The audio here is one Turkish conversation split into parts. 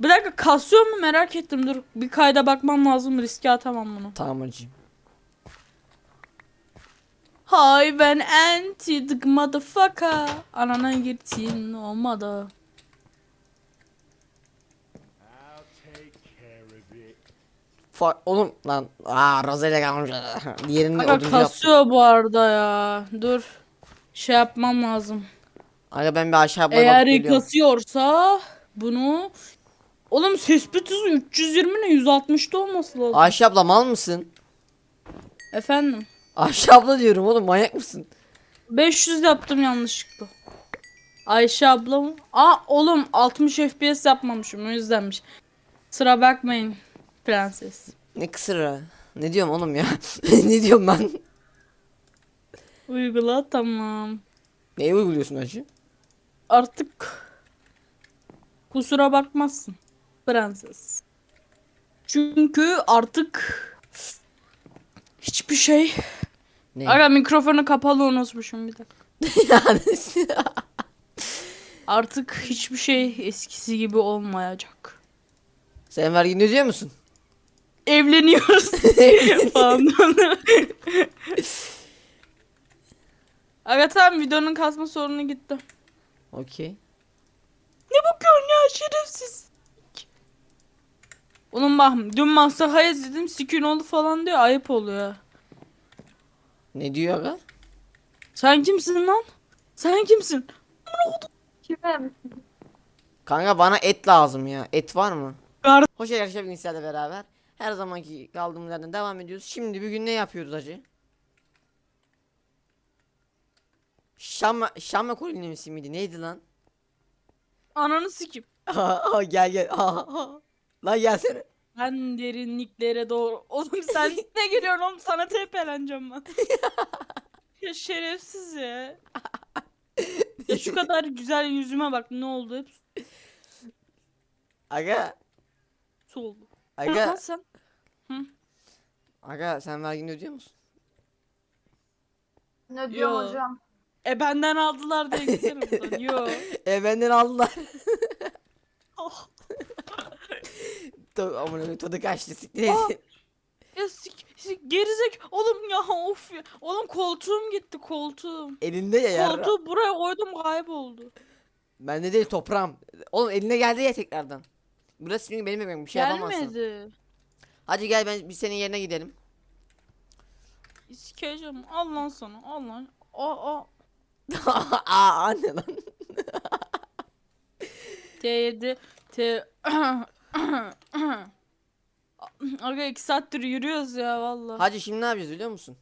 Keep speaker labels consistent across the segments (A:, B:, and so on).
A: Bir dakika kasıyor mu merak ettim dur. Bir kayda bakmam lazım riske atamam bunu.
B: Tamam hacım.
A: Hi ben anti the motherfucker. Anana gittin olmadı.
B: Fa oğlum lan. Aa Rozelia kalmış. Diğerinde
A: Aga
B: oduncu yaptım.
A: kasıyor bu arada ya. Dur. Şey yapmam lazım.
B: Aga ben bir aşağı
A: Eğer
B: geliyorum.
A: kasıyorsa bunu Oğlum tespit hızı 320 ne 160'da olması lazım.
B: Ayşe abla mal mısın?
A: Efendim.
B: Ayşe abla diyorum oğlum manyak mısın?
A: 500 yaptım yanlışlıkla. Ayşe ablam. Aa oğlum 60 FPS yapmamışım o yüzdenmiş. Sıra bakmayın prenses.
B: Ne kısırı? Ne diyorum oğlum ya? ne diyorum ben?
A: Uygula tamam.
B: Neyi uyguluyorsun hacı?
A: Artık kusura bakmazsın prenses. Çünkü artık hiçbir şey.
B: Ne?
A: Aga mikrofonu kapalı unutmuşum bir dakika. Artık hiçbir şey eskisi gibi olmayacak.
B: Sen vergini ödüyor musun?
A: Evleniyoruz falan. Aga tamam videonun kasma sorunu gitti.
B: Okey.
A: Ne bakıyorsun ya şerefsiz. Oğlum bak dün Masaha'ya dedim sikin oldu falan diyor ayıp oluyor.
B: Ne diyor aga?
A: Sen kimsin lan? Sen kimsin?
C: Kime?
B: Kanka bana et lazım ya. Et var mı?
A: Gar
B: Hoş geldiniz sizlerle beraber. Her zamanki kaldığımız yerden devam ediyoruz. Şimdi bugün ne yapıyoruz hacı? Şam Şam kolonisi miydi? Neydi lan?
A: Ananı sikim.
B: Gel gel. Lan gelsene.
A: Ben derinliklere doğru. Oğlum sen ne geliyorsun oğlum sana tepeleneceğim ben. ya şerefsiz ya. ya şu kadar güzel yüzüme bak ne oldu hep
B: Aga.
A: su oldu.
B: Aga.
A: sen.
B: Aga sen vergini ödüyor musun?
C: Ne diyorum
A: Yo.
C: hocam?
A: E benden aldılar diye gitsene buradan. Yo.
B: E benden aldılar.
A: Oh.
B: Tadı amına tadı kaçtı siktir
A: Aa.
B: et.
A: Ya sik, sik gerizek. Oğlum ya of ya. Oğlum koltuğum gitti koltuğum.
B: Elinde ya yarra.
A: Koltuğu buraya koydum kayboldu.
B: Bende değil toprağım. Oğlum eline geldi ya tekrardan. Burası çünkü benim evim bir şey yapamazsın.
A: Gelmedi.
B: Hadi gel ben biz senin yerine gidelim.
A: Sikeceğim. Al lan sana. Al lan. Aa, aa.
B: Aa anne lan.
A: T7 T Aga iki saattir yürüyoruz ya valla.
B: Hacı şimdi ne yapacağız biliyor musun?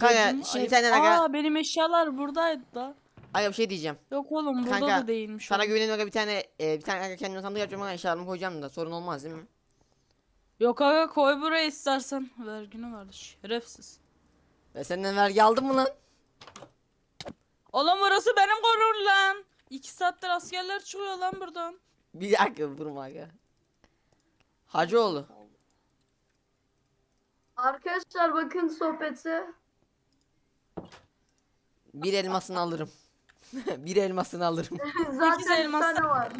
B: Kanka,
A: Gözüm
B: şimdi
A: ayıp.
B: senden aga-
A: Aa benim eşyalar buradaydı da.
B: Aga bir şey diyeceğim.
A: Yok oğlum burada
B: Kanka,
A: da değilmiş.
B: Sana güvenim aga bir tane e, bir tane aga kendime sandık yapacağım ama eşyalarımı koyacağım da sorun olmaz değil mi?
A: Yok aga koy buraya istersen. Vergini verdi şerefsiz.
B: Ve senden vergi aldın mı lan?
A: Oğlum burası benim korun lan. İki saattir askerler çıkıyor lan buradan.
B: Bir dakika vurma aga. Hacıoğlu.
C: Arkadaşlar bakın sohbete.
B: Bir elmasını alırım. bir elmasını alırım.
C: Zaten bir
A: elmas-
C: tane var.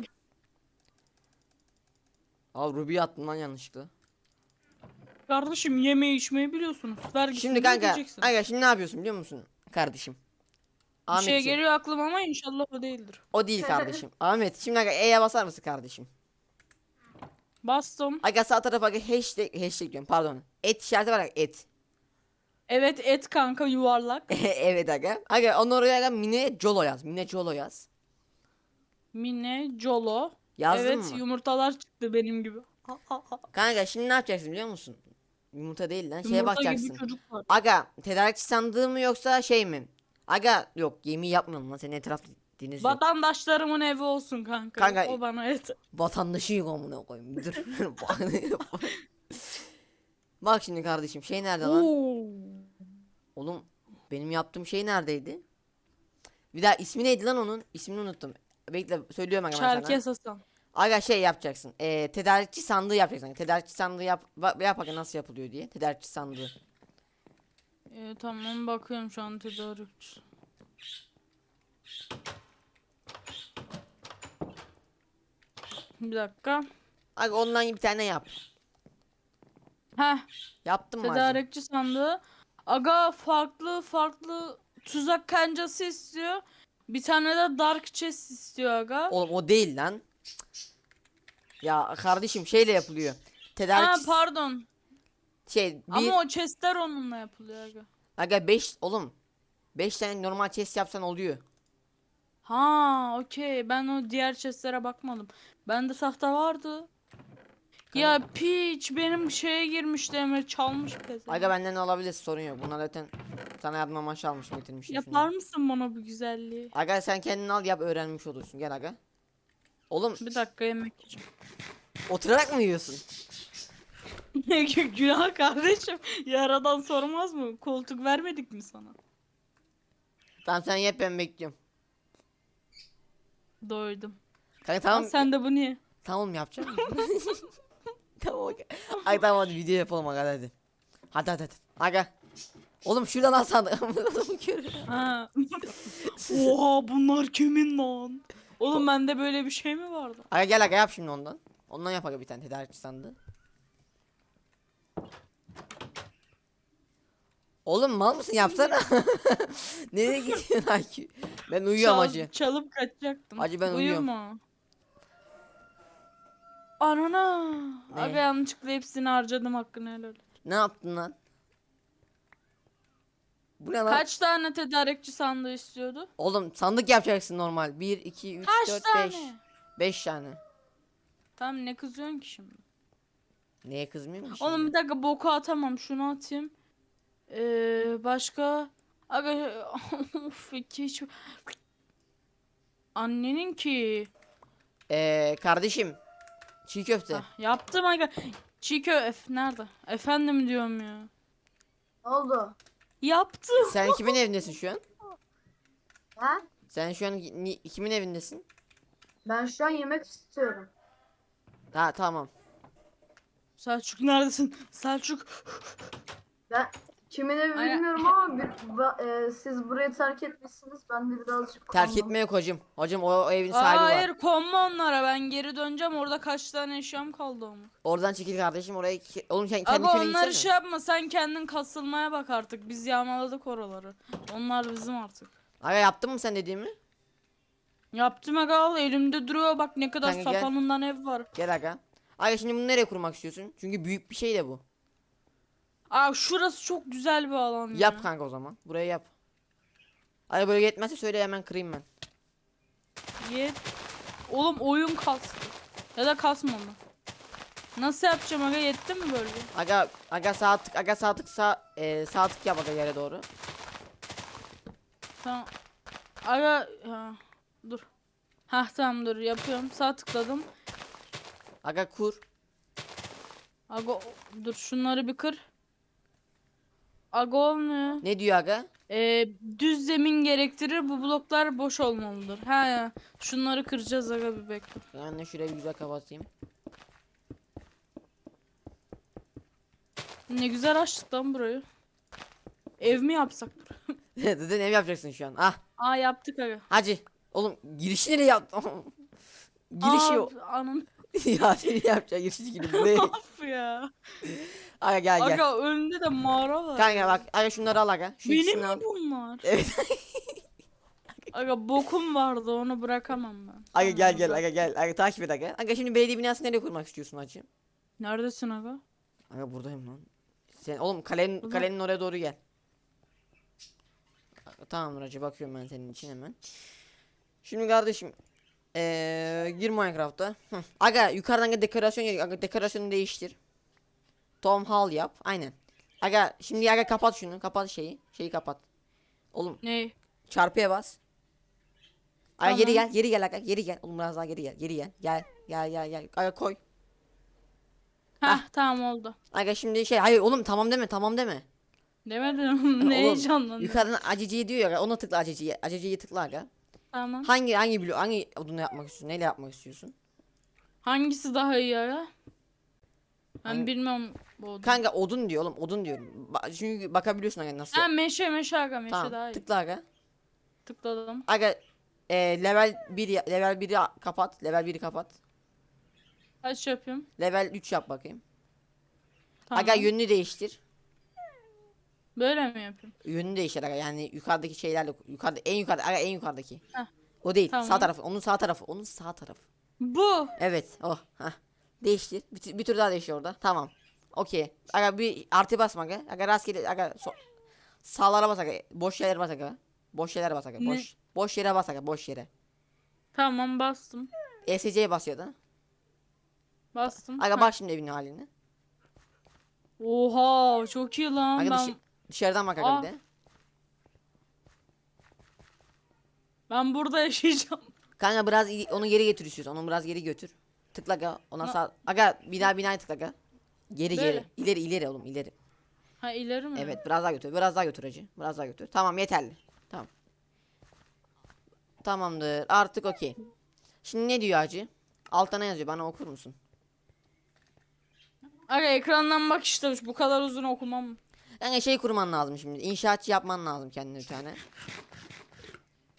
B: Al Ruby attım lan yanlışlıkla.
A: Kardeşim yemeği içmeyi biliyorsunuz. Vergisini
B: Şimdi kanka,
A: ödeyeceksin.
B: aga şimdi ne yapıyorsun biliyor musun? Kardeşim.
A: Bir şey
B: Ahmetciğim,
A: geliyor aklıma ama inşallah o değildir.
B: O değil kardeşim. Ahmet şimdi aga E'ye basar mısın kardeşim?
A: Bastım.
B: Aga sağ tarafa aga hashtag, hashtag diyorum pardon. Et işareti var aga et.
A: Evet et kanka yuvarlak.
B: evet aga. Aga onu oraya aga Mine Jolo yaz. Mine Jolo yaz.
A: Mine, Jolo.
B: Yazdın
A: evet
B: mı?
A: yumurtalar çıktı benim gibi.
B: Kanka şimdi ne yapacaksın biliyor musun? Yumurta değil lan şeye
A: Yumurta
B: bakacaksın.
A: gibi çocuk var.
B: Aga tedarikçi sandığı mı yoksa şey mi? Aga yok gemi yapmıyorum lan senin etrafta deniz yok.
A: Vatandaşlarımın evi olsun kanka.
B: Kanka-
A: O bana et.
B: Vatandaşıyım amına koyayım. Dur. Bak şimdi kardeşim şey nerede lan?
A: Oo.
B: Oğlum benim yaptığım şey neredeydi? Bir daha ismi neydi lan onun? İsmini unuttum. Bekle söylüyorum ben sana.
A: Çerkes Hasan.
B: Aga şey yapacaksın. Ee, tedarikçi sandığı yapacaksın. Tedarikçi sandığı yap ba- yap aga nasıl yapılıyor diye. Tedarikçi sandığı.
A: Ee, tamam bakıyorum şu an tedarikçi. Bir dakika.
B: Aga ondan bir tane yap.
A: Heh.
B: Yaptın mı?
A: Tedarikçi sandığı. Aga farklı farklı tuzak kancası istiyor. Bir tane de dark chest istiyor aga.
B: Oğlum o değil lan. Ya kardeşim şeyle yapılıyor.
A: Ha
B: Tedarik
A: pardon.
B: Şey bir
A: Ama o chestler onunla yapılıyor aga.
B: aga 5 oğlum 5 tane normal chest yapsan oluyor.
A: Ha okey. Ben o diğer chestlere bakmadım. Bende tahta vardı. Ya piç benim şeye girmişti Emre çalmış peze.
B: Aga benden alabilir sorun yok. Bunlar zaten sana yardım amaçlı almışım getirmişim.
A: Yapar mısın bana bu güzelliği?
B: Aga sen kendin al yap öğrenmiş olursun. Gel aga. Oğlum
A: Bir dakika yemek yiyeceğim.
B: oturarak mı yiyorsun?
A: Günah kardeşim. Yaradan sormaz mı? Koltuk vermedik mi sana?
B: Tamam sen yap ben bekliyorum.
A: Doydum.
B: Kanka
A: Tamam.
B: tamam.
A: sen de bunu ye.
B: Tamam yapacağım. tamam aga. Ay tamam hadi video yapalım aga hadi. Hadi hadi hadi. Aga. Oğlum şuradan al sandık. Adamı görüyor.
A: Ha. Oha bunlar kimin lan? Oğlum bende böyle bir şey mi vardı?
B: Aga gel aga yap şimdi ondan. Ondan yap aga bir tane tedarikçi sandığı. Oğlum mal mısın yapsana. Nereye gidiyorsun Aki? Ben uyuyorum
A: Çal-
B: hacı.
A: Çalıp kaçacaktım.
B: Hacı ben uyuyorum.
A: Uyuma. Anana.
B: Ne?
A: Aga yanlışlıkla hepsini harcadım hakkını helal. et.
B: Ne yaptın lan? Bu ne lan?
A: Kaç tane tedarikçi sandığı istiyordu?
B: Oğlum sandık yapacaksın normal. 1, 2, 3,
A: Kaç
B: 4,
A: tane?
B: 5. 5 tane.
A: Tamam ne kızıyorsun ki şimdi?
B: Neye kızmıyorum ki şimdi?
A: Oğlum bir dakika boku atamam şunu atayım. Ee, başka aga of hiç annenin ki
B: Ee, kardeşim. Çiğ köfte.
A: Ah, yaptım aga çiğ köf nerede efendim diyorum ya
C: Ne oldu?
A: yaptım
B: Sen kimin evindesin şu an?
C: Ha?
B: Sen şu an ni- kimin evindesin?
C: Ben şu an yemek istiyorum.
B: Ha tamam.
A: Selçuk neredesin Selçuk
C: Ben kimin evi
A: Aynen.
C: bilmiyorum ama bir, ba- e, siz burayı terk etmişsiniz. Ben de birazcık
B: Terk
C: kaldım.
B: etme yok hocam. Hocam o, o evin
A: Aa,
B: sahibi var.
A: hayır konma onlara ben geri döneceğim orada kaç tane eşyam kaldı ama
B: Oradan çekil kardeşim oraya. ki- Oğlum sen kendi
A: Aga
B: köyüne
A: onları
B: gitsene.
A: şey yapma sen kendin kasılmaya bak artık biz yağmaladık oraları onlar bizim artık
B: Aga yaptın mı sen dediğimi?
A: Yaptım aga al elimde duruyor bak ne kadar
B: Kanka gel.
A: sapanından ev var.
B: Gel aga. Aga şimdi bunu nereye kurmak istiyorsun? Çünkü büyük bir şey de bu.
A: Aa şurası çok güzel bir alan ya.
B: Yap kanka o zaman. Buraya yap. Aga böyle yetmezse söyle hemen kırayım ben.
A: Ye. Oğlum oyun kastı. Ya da kasmadı. Nasıl yapacağım aga yetti mi böyle?
B: Aga aga sağ tık aga sağ tık sağ e, sağ tık yap aga yere doğru.
A: Tamam. Aga ha, dur. Hah tamam dur yapıyorum. Sağ tıkladım.
B: Aga kur.
A: Aga dur şunları bir kır. Aga olmuyor.
B: Ne diyor aga?
A: Ee, düz zemin gerektirir. Bu bloklar boş olmalıdır. Ha ya. Şunları kıracağız aga bir bekle.
B: Ben de şurayı bir güzel kapatayım.
A: Ne güzel açtık lan burayı. Ev mi yapsak?
B: Zaten ev yapacaksın şu an. Ah
A: Aa yaptık aga.
B: hacı. Oğlum girişi nereye yaptın? girişi
A: Aa,
B: o.
A: Anam
B: ya seni yapacak girişi gibi. Bu ne?
A: ya.
B: aga gel gel.
A: Aga önünde de mağara var.
B: Kanka bak aga şunları al aga. Şu
A: Benim
B: ikisini al.
A: mi bunlar?
B: Evet.
A: Aga bokum vardı onu bırakamam ben.
B: Aga gel gel aga gel. Aga takip et aga. Aga şimdi belediye binasını nereye kurmak istiyorsun hacı?
A: Neredesin aga?
B: Aga buradayım lan. Sen oğlum kalenin
A: Ulan.
B: kalenin oraya doğru gel. Tamamdır hacı bakıyorum ben senin için hemen. Şimdi kardeşim eee gir Minecraft'a. Hı. Aga yukarıdan dekorasyon geliyor. Aga dekorasyonu değiştir. Tom Hall yap. Aynen. Aga şimdi aga kapat şunu. Kapat şeyi. Şeyi kapat. Oğlum
A: Ne?
B: çarpıya bas. Aga geri
A: Tamam.
B: gel. Geri gel aga. Geri gel. Oğlum biraz daha geri gel. Geri gel. Gel. Gel gel gel. Aga koy.
A: Heh tamam oldu.
B: Aga şimdi şey hayır oğlum tamam deme tamam deme.
A: Demedim. ne
B: Oğlum. Yukarıdan aceciye diyor ya ona tıkla aceciye. Aceciye tıkla aga.
A: Tamam.
B: Hangi hangi biliyor hangi odunu yapmak istiyorsun? Neyle yapmak istiyorsun?
A: Hangisi daha iyi aga? Ben
B: Hangi-
A: bilmiyorum bu odun.
B: Kanka odun diyor oğlum odun diyorum. Ba- çünkü bakabiliyorsun aga nasıl.
A: Ha meşe meşe aga meşe daha
B: tamam
A: iyi.
B: tıkla aga.
A: Tıkladım.
B: Aga e, level 1 level 1'i kapat. Level 1'i kapat.
A: Kaç yapayım?
B: Level 3 yap bakayım.
A: Tamam.
B: Aga yönünü değiştir.
A: Böyle mi yapayım?
B: Yönünü değiştir aga. Yani yukarıdaki şeylerle yukarıda en yukarıda aga en yukarıdaki.
A: Heh.
B: O değil. Sağ
A: Tamam.
B: tarafı. Onun sağ tarafı. Onun sağ tarafı.
A: Bu.
B: Evet. Oh. Heh. Değiştir. Bir, bir tur daha değiştir orada. Tamam. Okey. Aga bir artı basma aga. Aga rastgele aga so sağlara bas aga. Boş yerlere bas aga. Boş yerlere bas aga.
A: Ne?
B: Boş. Boş yere bas aga. Boş yere.
A: Tamam bastım.
B: ESC'ye basıyor da.
A: Bastım.
B: Aga
A: Heh.
B: bak şimdi evinin haline.
A: Oha çok iyi lan.
B: Aga
A: ben,
B: dışı- dışarıdan bak aga
A: Aa.
B: bir de.
A: ben burada yaşayacağım.
B: Kanka biraz onu geri getir istiyorsan. Onu biraz geri götür. Tıkla aga. Ona
A: Na-
B: sağ. Aga bina binaya tıkla aga. Geri
A: Böyle.
B: geri. İleri ileri oğlum ileri.
A: Ha ileri mi?
B: Evet biraz daha götür. Biraz daha götür hacı. Biraz daha götür. Tamam yeterli. Tamam. Tamamdır. Artık okey. Şimdi ne diyor hacı? Altta ne yazıyor? Bana okur musun?
A: Aga ekrandan bak işte bu kadar uzun okumam.
B: Yani şey kurman lazım şimdi. İnşaatçı yapman lazım kendine bir tane.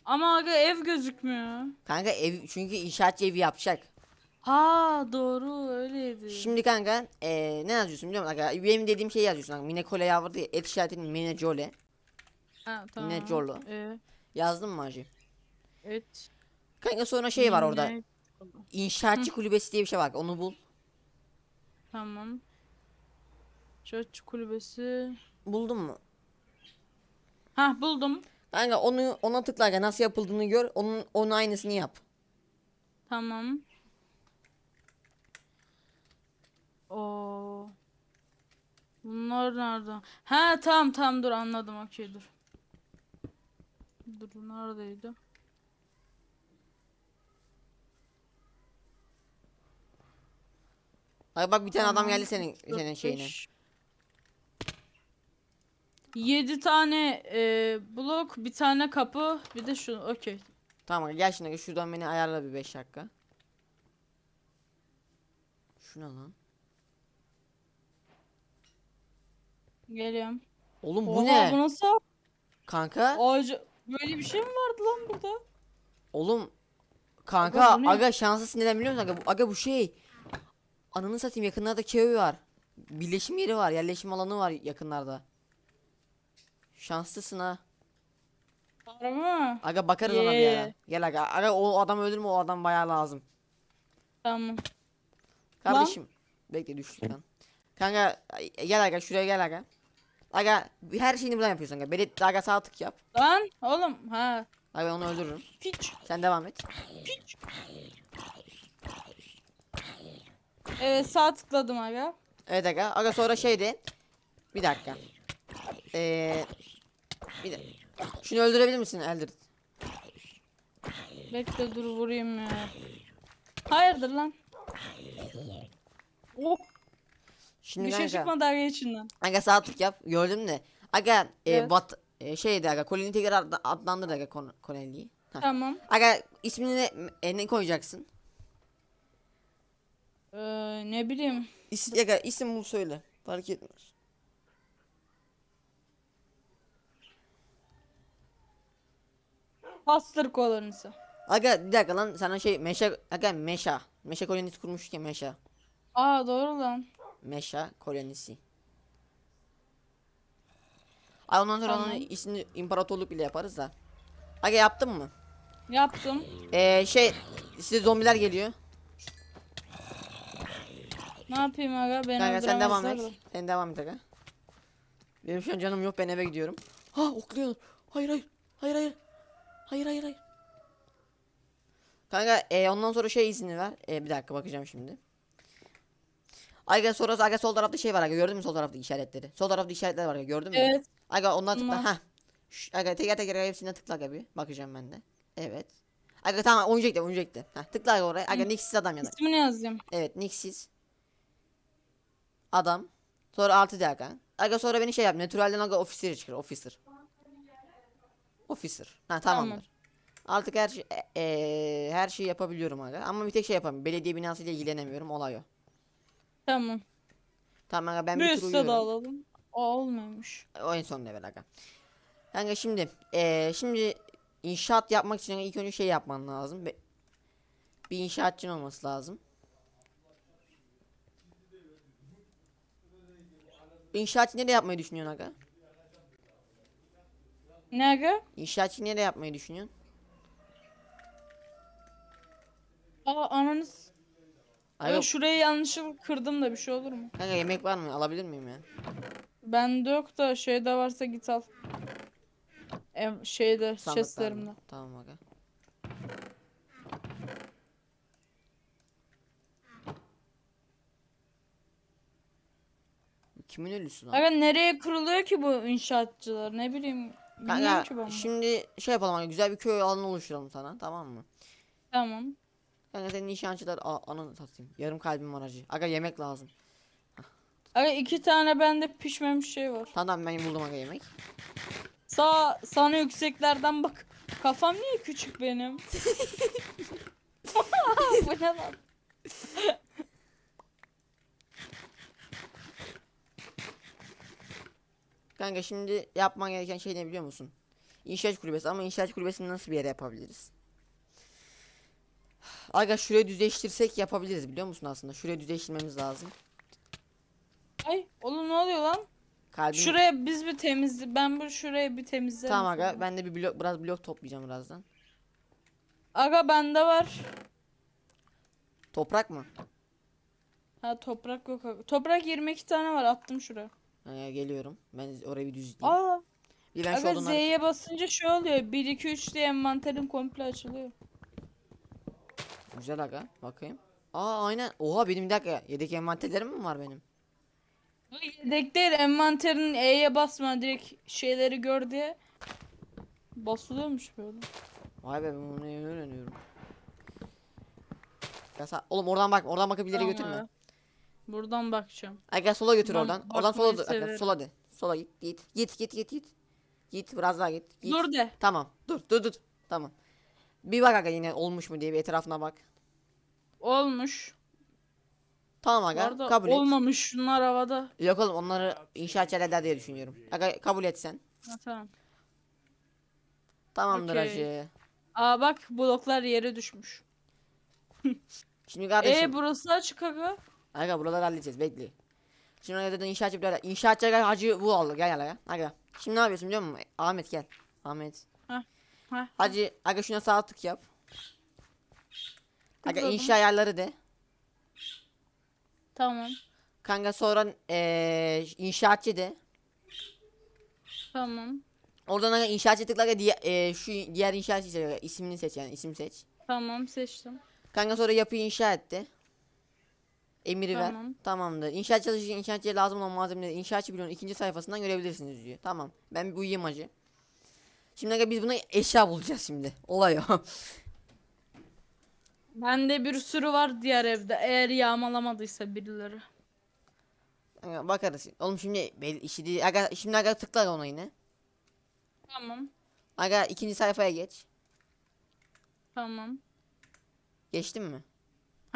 A: Ama aga ev gözükmüyor.
B: Kanka ev çünkü inşaatçı evi yapacak.
A: Ha doğru öyleydi.
B: Şimdi kanka eee, ne yazıyorsun biliyor musun? Kanka, benim dediğim şeyi yazıyorsun. Kanka. Mine kole yavru et işaretinin mine jole.
A: ha, tamam.
B: Yine Jorlo.
A: Ee,
B: Yazdın mı hacı?
A: evet.
B: Kanka sonra şey var orada.
A: Yine-
B: İnşaatçı kulübesi diye bir şey var. Onu bul.
A: Tamam. Çöç kulübesi.
B: Buldun mu?
A: Ha buldum.
B: Kanka onu ona tıkla kanka. nasıl yapıldığını gör. Onun onun aynısını yap.
A: Tamam. Oo. Bunlar nerede? Ha tamam tamam dur anladım okey dur. Dur neredeydi?
B: Ay bak bir tane adam geldi senin senin şeyine.
A: 7 tane e, blok, bir tane kapı, bir de şu. Okey.
B: Tamam gel şimdi şuradan beni ayarla bir 5 dakika. Şu ne lan?
A: Geliyorum.
B: Oğlum bu
A: Oha,
B: ne?
A: Bu nasıl?
B: Kanka?
A: Ağacı... Böyle bir şey mi vardı lan burada?
B: Oğlum kanka
A: Aga, ne?
B: aga şanslısın neden biliyor musun aga? Bu, aga bu şey. Ananı satayım yakınlarda köy var. Birleşim yeri var, yerleşim alanı var yakınlarda. Şanslısın ha.
A: Mı?
B: Aga bakarız ona bir ara.
A: Yeah.
B: Gel aga. Aga o adam öldürme o adam bayağı lazım.
A: Tamam.
B: Kardeşim. Bekle düştük lan. Kanka gel aga şuraya gel aga. Aga her şeyini buradan yapıyorsun aga. Belet aga sağ tık yap.
A: Lan oğlum ha.
B: Aga ben onu öldürürüm.
A: Piç.
B: Sen devam et.
A: Evet sağ tıkladım aga.
B: Evet aga. Aga sonra şeydi. Bir dakika. Eee bir de şunu öldürebilir misin Eldir?
A: Bekle dur vurayım ya. Hayırdır lan? Oh
B: Şimdi
A: bir şey
B: kanka.
A: çıkmadı aga içinden.
B: Aga sağ tık yap. Gördüm de. Aga e,
A: Evet.
B: bat e, şeydi aga. Koloni tekrar adla- adlandır aga kon Koloni'yi. Heh.
A: Tamam.
B: Aga ismini ne, e, ne koyacaksın?
A: Ee, ne bileyim.
B: İs, aga isim bul söyle. Fark etmez.
A: Pastır kolonisi.
B: Aga bir dakika lan sana şey meşa aga meşa. Meşa kolonisi kurmuş ki meşa.
A: Aa doğru lan.
B: Meşa kolonisi. Ay ondan sonra onun
A: Tamam.
B: ismini imparatorluk bile yaparız da. Aga yaptın mı?
A: Yaptım.
B: Ee, şey size zombiler geliyor.
A: Ne yapayım aga? Beni
B: Kanka sen devam et.
A: öldüremezler de.
B: Sen devam et aga. Benim şu an canım yok ben eve gidiyorum. Ha okluyor. Hayır hayır. Hayır hayır. Hayır hayır hayır. Kanka e, ondan sonra şey izni ver. E, bir dakika bakacağım şimdi. Aga sonra aga sol tarafta şey var aga gördün mü sol tarafta işaretleri? Sol tarafta işaretler var aga gördün mü?
A: Evet.
B: Aga ondan tıkla. Ha. Aga teker teker hepsine tıkla aga bir. Bakacağım ben de. Evet. Aga tamam oyuncak de oyuncak de. Ha tıkla aga oraya. Aga Nixis adam yana.
A: İsmini yazayım.
B: Evet Nixis. Adam. Sonra altı de aga. Sonra beni şey yap. Naturalden aga officer çıkar. Officer. Officer. Ha tamamdır.
A: Tamam.
B: Artık her şey e, e, her şeyi yapabiliyorum aga. Ama bir tek şey yapamıyorum. Belediye binası ile ilgilenemiyorum. Olay o.
A: Tamam.
B: Tamam aga ben
A: bir,
B: bir tur uyuyorum.
A: da alalım. O olmamış.
B: O en son level aga. Kanka şimdi e, şimdi inşaat yapmak için ilk önce şey yapman lazım. Bir inşaatçın olması lazım. İnşaatçı nereye yapmayı düşünüyorsun aga?
A: Ne aga?
B: İnşaatı nereye yapmayı düşünüyorsun?
A: Aa ananız.
B: Aga,
A: Aga şurayı yanlışlıkla kırdım da bir şey olur mu?
B: kanka yemek var mı? Alabilir miyim ya?
A: Bende yok da şeyde varsa git al. Em, şeyde
B: Sandıklar mı?
A: chestlerimde.
B: Tamam aga. Kimin ölüsü lan?
A: Aga nereye kırılıyor ki bu inşaatçılar? Ne bileyim. Bilmiyorum
B: Kanka
A: ki ben.
B: şimdi şey yapalım aga güzel bir köy alanı oluşturalım sana tamam mı?
A: Tamam.
B: Kanka senin nişancılar a- ananı satayım. Yarım kalbim var acı. Aga yemek lazım.
A: Aga iki tane bende pişmemiş şey var.
B: Tamam ben buldum aga yemek.
A: Sağ sana yükseklerden bak. Kafam niye küçük benim? Bu ne lan?
B: Kanka şimdi yapman gereken şey ne biliyor musun? İnşaat kulübesi ama inşaat kulübesini nasıl bir yere yapabiliriz? Aga şurayı düzleştirsek yapabiliriz biliyor musun aslında? Şurayı düzleştirmemiz lazım.
A: Ay oğlum ne oluyor lan?
B: Kalbim...
A: Şuraya biz bir temizle ben bu şurayı bir temizlerim.
B: Tamam aga
A: sonra.
B: ben de bir blok biraz blok toplayacağım birazdan.
A: Aga bende var.
B: Toprak mı?
A: Ha toprak yok. Toprak 22 tane var attım şuraya.
B: Aga, geliyorum. Ben orayı bir düzleyeyim.
A: Aa
B: Bir ben şu
A: aga
B: odunları...
A: Z'ye basınca şey oluyor. 1 2 3 diye envanterin komple açılıyor.
B: Güzel aga bakayım. Aa aynen. Oha benim bir dakika yedek envanterlerim mi var benim?
A: Yedek değil envanterin E'ye basma direkt şeyleri gör diye. Basılıyormuş böyle.
B: Vay be ben bunu yeni öğreniyorum. Ya sa- oğlum oradan bak oradan bakıp ileri
A: Tamam
B: götürme.
A: aga. Buradan bakacağım.
B: Aga sola götür
A: Ben
B: oradan. Oradan sola dur. Aga,
A: severim.
B: sola de. Sola git. Git. Git git git git. Git biraz daha git. git.
A: Dur de.
B: Tamam. Dur dur dur. Tamam. Bir bak aga yine olmuş mu diye bir etrafına bak.
A: Olmuş.
B: Tamam aga
A: arada
B: kabul et.
A: olmamış şunlar havada.
B: Yok oğlum onları inşaat eder diye düşünüyorum. Aga kabul et sen.
A: Ha, tamam.
B: Tamamdır
A: Okey.
B: hacı.
A: Aa bak bloklar yere düşmüş.
B: Şimdi kardeşim.
A: E burası açık aga.
B: Aga buraları halledeceğiz bekle. Şimdi oraya da inşaatçı birader. İnşaatçı aga hacı bu aldı gel gel aga. Aga. Şimdi ne yapıyorsun biliyor musun? Ahmet gel. Ahmet.
A: Heh.
B: Hacı aga şuna sağ tık yap. Aga
A: Tıkladım.
B: inşa ayarları de.
A: Tamam.
B: Kanka sonra eee inşaatçı de.
A: Tamam.
B: Oradan aga inşaatçı tıkla aga diye, eee, şu diğer inşaatçı seç aga. İsmini seç yani isim seç.
A: Tamam seçtim.
B: Kanka sonra yapıyı inşa etti. Emiri ver.
A: Tamam.
B: Tamamdır. İnşaat çalışırken inşaatçıya lazım olan malzemeleri inşaatçı bloğunun ikinci sayfasından görebilirsiniz diyor. Tamam. Ben bir uyuyayım hacı. Şimdi aga biz buna eşya bulacağız şimdi. Olay o.
A: Bende bir sürü var diğer evde. Eğer yağmalamadıysa birileri.
B: Aga bakarız. Oğlum şimdi belli işi değil. Aga şimdi aga tıkla ona yine.
A: Tamam.
B: Aga ikinci sayfaya geç.
A: Tamam.
B: Geçtin mi?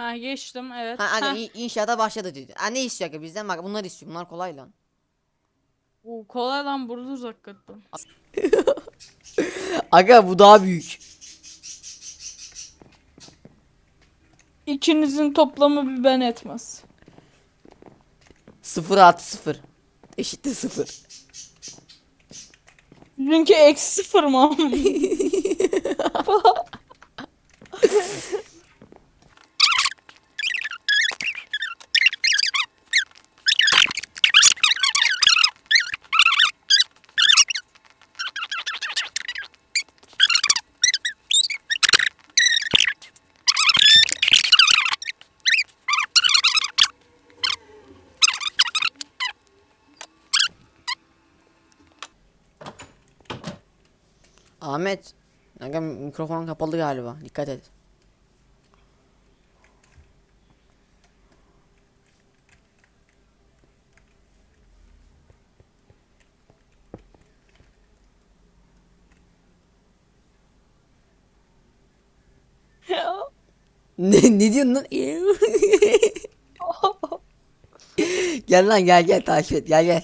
A: Ha geçtim evet.
B: Ha aga in- inşaata başladı diyor. Ha ne istiyor aga bizden? Bak bunlar istiyor. Bunlar kolay lan.
A: Oo, kolay lan buluruz hakikaten.
B: Aga bu daha büyük.
A: İkinizin toplamı bir ben etmez.
B: Sıfır artı sıfır. Eşittir sıfır.
A: Çünkü eksi sıfır mı?
B: Ahmet. Aga mikrofonun kapalı galiba. Dikkat et. Ne ne diyorsun lan? gel lan gel gel takip et gel gel.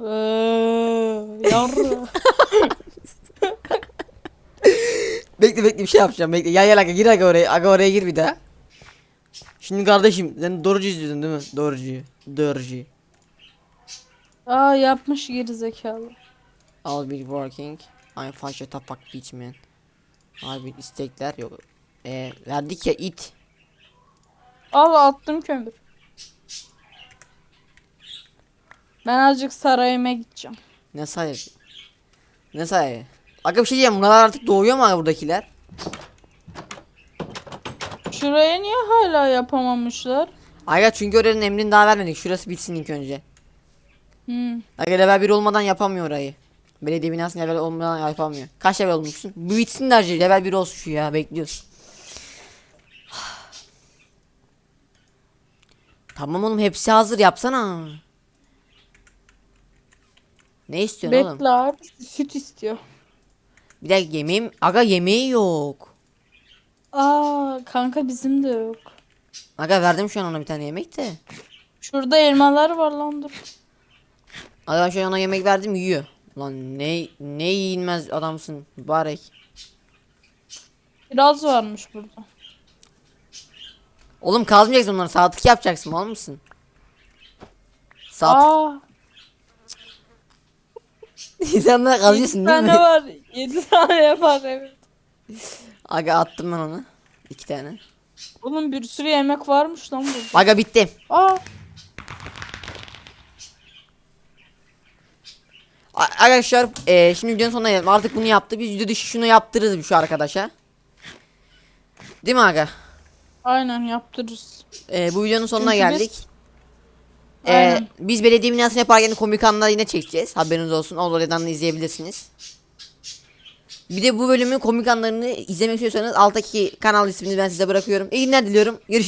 A: Eee, yarra.
B: Bekle bekle bir şey yapacağım bekle. Gel gel aga gir aga oraya. Aga oraya gir bir daha. Şimdi kardeşim sen doğrucu izliyordun değil mi? Doğrucu. Doğrucu.
A: Aa yapmış geri zekalı.
B: I'll be working. I'm fazla tapak bitmeyen. Abi istekler yok. Ee, verdik ya it.
A: Al attım kömür. Ben azıcık sarayıma gideceğim.
B: Ne sayı? Ne sayı? Aga bir şey diyeceğim. Bunlar artık doğuyor mu aga buradakiler?
A: Şuraya niye hala yapamamışlar?
B: Aga çünkü oranın emrini daha vermedik. Şurası bitsin ilk önce.
A: Hmm.
B: Aga level 1 olmadan yapamıyor orayı. Belediye binası level olmadan yapamıyor. Kaç level olmuşsun? Bu bitsin de acı. Level 1 olsun şu ya. Bekliyoruz. tamam oğlum hepsi hazır yapsana. Ne istiyorsun oğlum?
A: Bekle abi süt istiyor.
B: Bir dakika yemeğim. Aga yemeği yok.
A: Aa kanka bizim de yok.
B: Aga verdim şu an ona bir tane yemek de.
A: Şurada elmalar var lan dur.
B: Aga ben şu an ona yemek verdim yiyor. Lan ne ne yiyilmez adamsın mübarek.
A: Biraz varmış burada.
B: Oğlum kazmayacaksın onları saatlik yapacaksın mal mısın? Saat.
A: Aa,
B: İnsanlar kazıyorsun değil
A: tane
B: mi?
A: var. 7 tane yapar evet.
B: Aga attım ben onu. İki tane.
A: Oğlum bir sürü yemek varmış lan burada.
B: Aga bitti.
A: Aa,
B: A- Arkadaşlar eee, şimdi videonun sonuna gelelim. Artık bunu yaptı. Biz video dışı şunu yaptırırız şu arkadaşa. Değil mi aga?
A: aynen yaptırırız.
B: Eee, bu videonun sonuna
A: Çünkü biz-
B: geldik.
A: Aynen.
B: biz belediye binasını yaparken komik anlar yine çekeceğiz. Haberiniz olsun. Oradan da izleyebilirsiniz. Bir de bu bölümün komik anlarını izlemek istiyorsanız alttaki kanal ismini ben size bırakıyorum. İyi günler diliyorum. Görüşürüz.